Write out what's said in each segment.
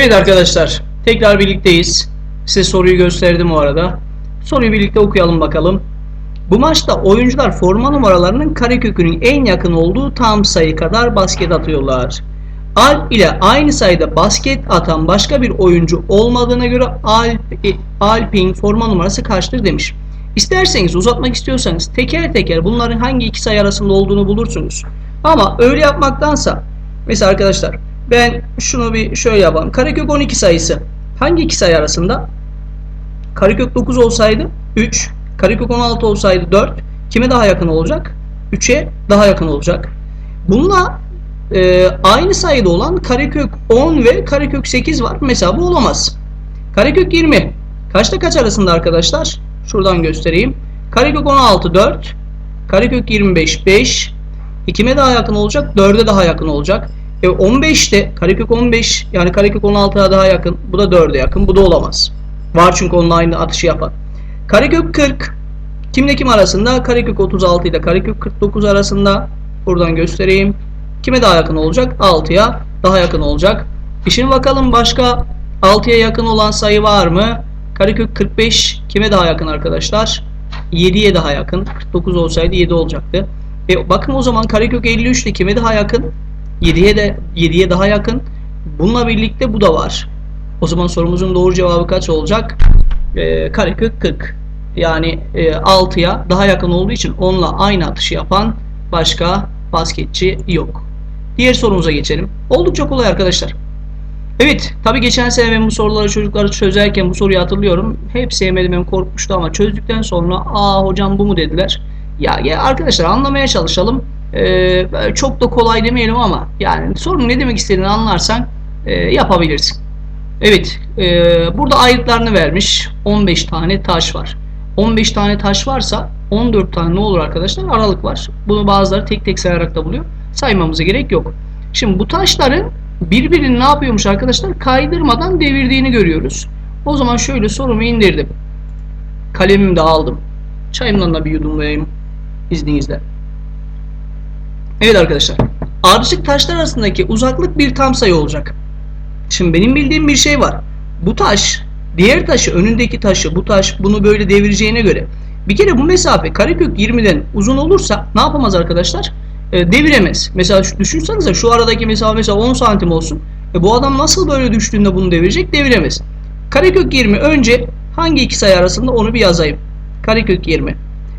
Evet arkadaşlar, tekrar birlikteyiz. Size soruyu gösterdim o arada. Soruyu birlikte okuyalım bakalım. Bu maçta oyuncular forma numaralarının karekökünün en yakın olduğu tam sayı kadar basket atıyorlar. Alp ile aynı sayıda basket atan başka bir oyuncu olmadığına göre Alp, e, Alp'in forma numarası kaçtır demiş. İsterseniz uzatmak istiyorsanız teker teker bunların hangi iki sayı arasında olduğunu bulursunuz. Ama öyle yapmaktansa mesela arkadaşlar ben şunu bir şöyle yapalım. Karekök 12 sayısı hangi iki sayı arasında? Karekök 9 olsaydı 3, karekök 16 olsaydı 4. Kime daha yakın olacak? 3'e daha yakın olacak. Bununla e, aynı sayıda olan karekök 10 ve karekök 8 var. Mesela bu olamaz. Karekök 20. Kaçta kaç arasında arkadaşlar? Şuradan göstereyim. Karekök 16 4. Karekök 25 5. E, kime daha yakın olacak? 4'e daha yakın olacak. E 15 de karekök 15 yani karekök 16'ya daha yakın. Bu da 4'e yakın. Bu da olamaz. Var çünkü onunla aynı atışı yapan. Karekök 40 kimle kim arasında? Karekök 36 ile karekök 49 arasında. Buradan göstereyim. Kime daha yakın olacak? 6'ya daha yakın olacak. E şimdi bakalım başka 6'ya yakın olan sayı var mı? Karekök 45 kime daha yakın arkadaşlar? 7'ye daha yakın. 49 olsaydı 7 olacaktı. E bakın o zaman karekök 53 de kime daha yakın? 7'ye de 7'ye daha yakın. Bununla birlikte bu da var. O zaman sorumuzun doğru cevabı kaç olacak? E, karekök 40. Yani e, 6'ya daha yakın olduğu için onunla aynı atışı yapan başka basketçi yok. Diğer sorumuza geçelim. Oldukça kolay arkadaşlar. Evet, tabii geçen sene ben bu soruları çocukları çözerken bu soruyu hatırlıyorum. Hep sevmedim hem korkmuştu ama çözdükten sonra aa hocam bu mu dediler. Ya, ya arkadaşlar anlamaya çalışalım. Ee, çok da kolay demeyelim ama yani sorunun ne demek istediğini anlarsan e, yapabilirsin. Evet, e, burada ayrıtlarını vermiş. 15 tane taş var. 15 tane taş varsa 14 tane ne olur arkadaşlar? Aralık var. Bunu bazıları tek tek sayarak da buluyor. Saymamıza gerek yok. Şimdi bu taşların birbirini ne yapıyormuş arkadaşlar? Kaydırmadan devirdiğini görüyoruz. O zaman şöyle sorumu indirdim. Kalemimi de aldım. Çayımdan da bir yudumlayayım izninizle. Evet arkadaşlar. Ardışık taşlar arasındaki uzaklık bir tam sayı olacak. Şimdi benim bildiğim bir şey var. Bu taş diğer taşı önündeki taşı bu taş bunu böyle devireceğine göre bir kere bu mesafe karekök 20'den uzun olursa ne yapamaz arkadaşlar? E, deviremez. Mesela şu, düşünsenize şu aradaki mesafe mesela 10 santim olsun. E, bu adam nasıl böyle düştüğünde bunu devirecek? Deviremez. Karekök 20 önce hangi iki sayı arasında onu bir yazayım. Karekök 20.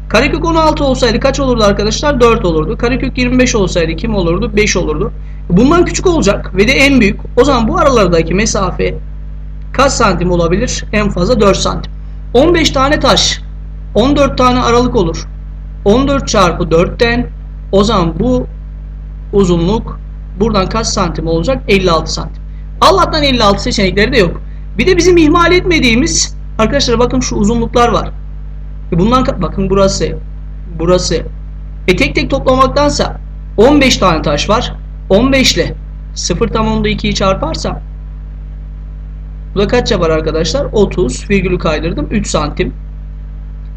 Karekök 16 olsaydı kaç olurdu arkadaşlar? 4 olurdu. Karekök 25 olsaydı kim olurdu? 5 olurdu. Bundan küçük olacak ve de en büyük. O zaman bu aralardaki mesafe kaç santim olabilir? En fazla 4 santim. 15 tane taş. 14 tane aralık olur. 14 çarpı 4'ten o zaman bu uzunluk buradan kaç santim olacak? 56 santim. Allah'tan 56 seçenekleri de yok. Bir de bizim ihmal etmediğimiz arkadaşlar bakın şu uzunluklar var. E bundan bakın burası, burası. E tek tek toplamaktansa 15 tane taş var. 15 ile 0 tam onda 2'yi çarparsam bu da kaç yapar arkadaşlar? 30 virgülü kaydırdım 3 santim.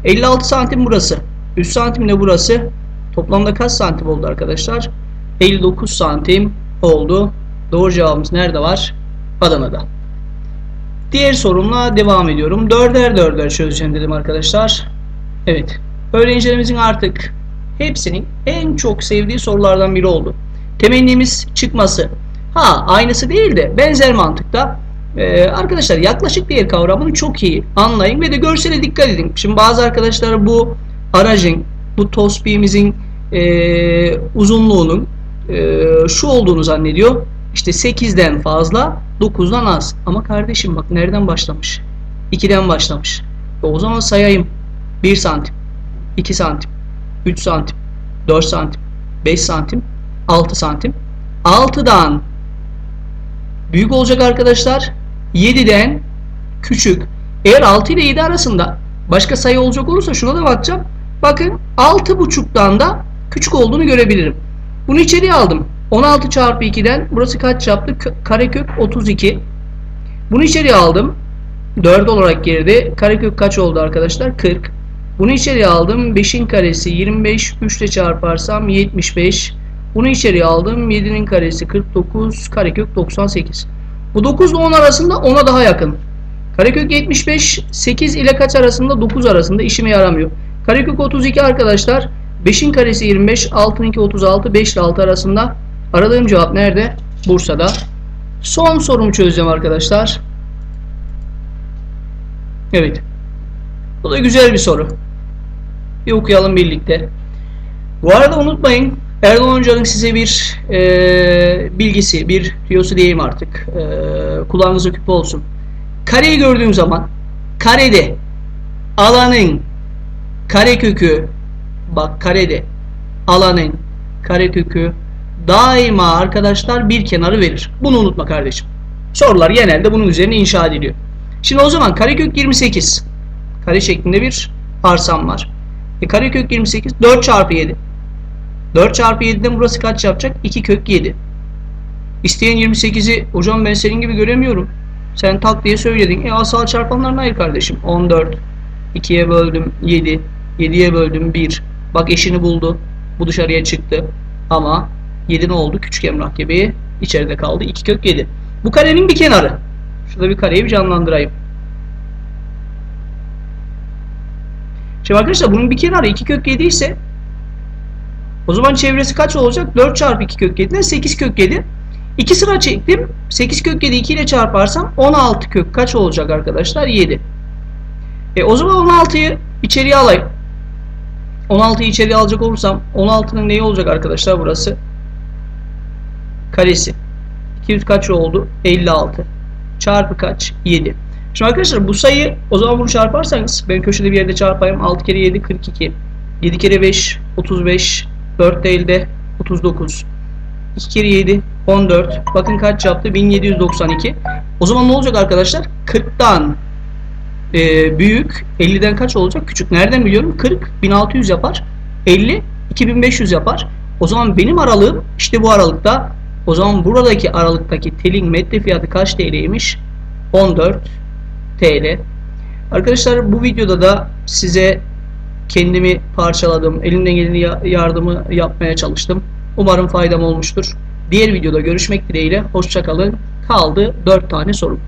56 santim burası. 3 santim de burası. Toplamda kaç santim oldu arkadaşlar? 59 santim oldu. Doğru cevabımız nerede var? Adana'da. Diğer sorumla devam ediyorum. Dörder dörder çözeceğim dedim arkadaşlar. Evet. Öğrencilerimizin artık hepsinin en çok sevdiği sorulardan biri oldu. Temennimiz çıkması. Ha aynısı değil de benzer mantıkta. Ee, arkadaşlar yaklaşık değer kavramını çok iyi anlayın ve de görsele dikkat edin. Şimdi bazı arkadaşlar bu aracın, bu tospiğimizin e, uzunluğunun e, şu olduğunu zannediyor. İşte 8'den fazla 9'dan az. Ama kardeşim bak nereden başlamış? 2'den başlamış. E, o zaman sayayım. 1 santim, 2 santim, 3 santim, 4 santim, 5 santim, 6 santim. 6'dan büyük olacak arkadaşlar. 7'den küçük. Eğer 6 ile 7 arasında başka sayı olacak olursa şuna da bakacağım. Bakın 6.5'tan da küçük olduğunu görebilirim. Bunu içeriye aldım. 16 çarpı 2'den burası kaç yaptı? Karekök 32. Bunu içeriye aldım. 4 olarak girdi. Karekök kaç oldu arkadaşlar? 40. Bunu içeriye aldım. 5'in karesi 25. 3 ile çarparsam 75. Bunu içeriye aldım. 7'nin karesi 49. Karekök 98. Bu 9 ile 10 arasında 10'a daha yakın. Karekök 75 8 ile kaç arasında? 9 arasında işime yaramıyor. Karekök 32 arkadaşlar 5'in karesi 25, 6'nın 2 36, 5 ile 6 arasında. Aradığım cevap nerede? Bursa'da. Son sorumu çözeceğim arkadaşlar. Evet. Bu da güzel bir soru. Bir okuyalım birlikte. Bu arada unutmayın Erdoğan Hoca'nın size bir e, bilgisi, bir tüyosu diyeyim artık. E, kulağınıza küpe olsun. Kareyi gördüğüm zaman karede alanın karekökü bak karede alanın karekökü daima arkadaşlar bir kenarı verir. Bunu unutma kardeşim. Sorular genelde bunun üzerine inşa ediliyor. Şimdi o zaman karekök 28 kare şeklinde bir arsam var. E karekök 28 4 çarpı 7. 4 çarpı 7'den burası kaç yapacak? 2 kök 7. İsteyen 28'i hocam ben senin gibi göremiyorum. Sen tak diye söyledin. E asal çarpanlar hayır kardeşim. 14. 2'ye böldüm 7. 7'ye böldüm 1. Bak eşini buldu. Bu dışarıya çıktı. Ama 7 ne oldu? Küçük emrah gibi içeride kaldı. 2 kök 7. Bu karenin bir kenarı. Şurada bir kareyi bir canlandırayım. Şimdi arkadaşlar bunun bir kenarı 2 kök 7 ise o zaman çevresi kaç olacak? 4 çarpı 2 kök 7'den 8 kök 7. 2 sıra çektim. 8 kök 7 2 ile çarparsam 16 kök kaç olacak arkadaşlar? 7. E o zaman 16'yı içeriye alayım. 16'yı içeriye alacak olursam 16'nın neyi olacak arkadaşlar burası? Karesi. 200 kaç oldu? 56. Çarpı kaç? 7. Şimdi arkadaşlar bu sayı o zaman bunu çarparsanız ben köşede bir yerde çarpayım. 6 kere 7 42. 7 kere 5 35. 4 değil de 39. 2 kere 7 14. Bakın kaç yaptı? 1792. O zaman ne olacak arkadaşlar? 40'tan e, büyük 50'den kaç olacak? Küçük. Nereden biliyorum? 40 1600 yapar. 50 2500 yapar. O zaman benim aralığım işte bu aralıkta. O zaman buradaki aralıktaki telin metre fiyatı kaç TL'ymiş? 14 TL. Arkadaşlar bu videoda da size kendimi parçaladım. Elimden gelen yardımı yapmaya çalıştım. Umarım faydam olmuştur. Diğer videoda görüşmek dileğiyle. Hoşçakalın. Kaldı 4 tane sorum.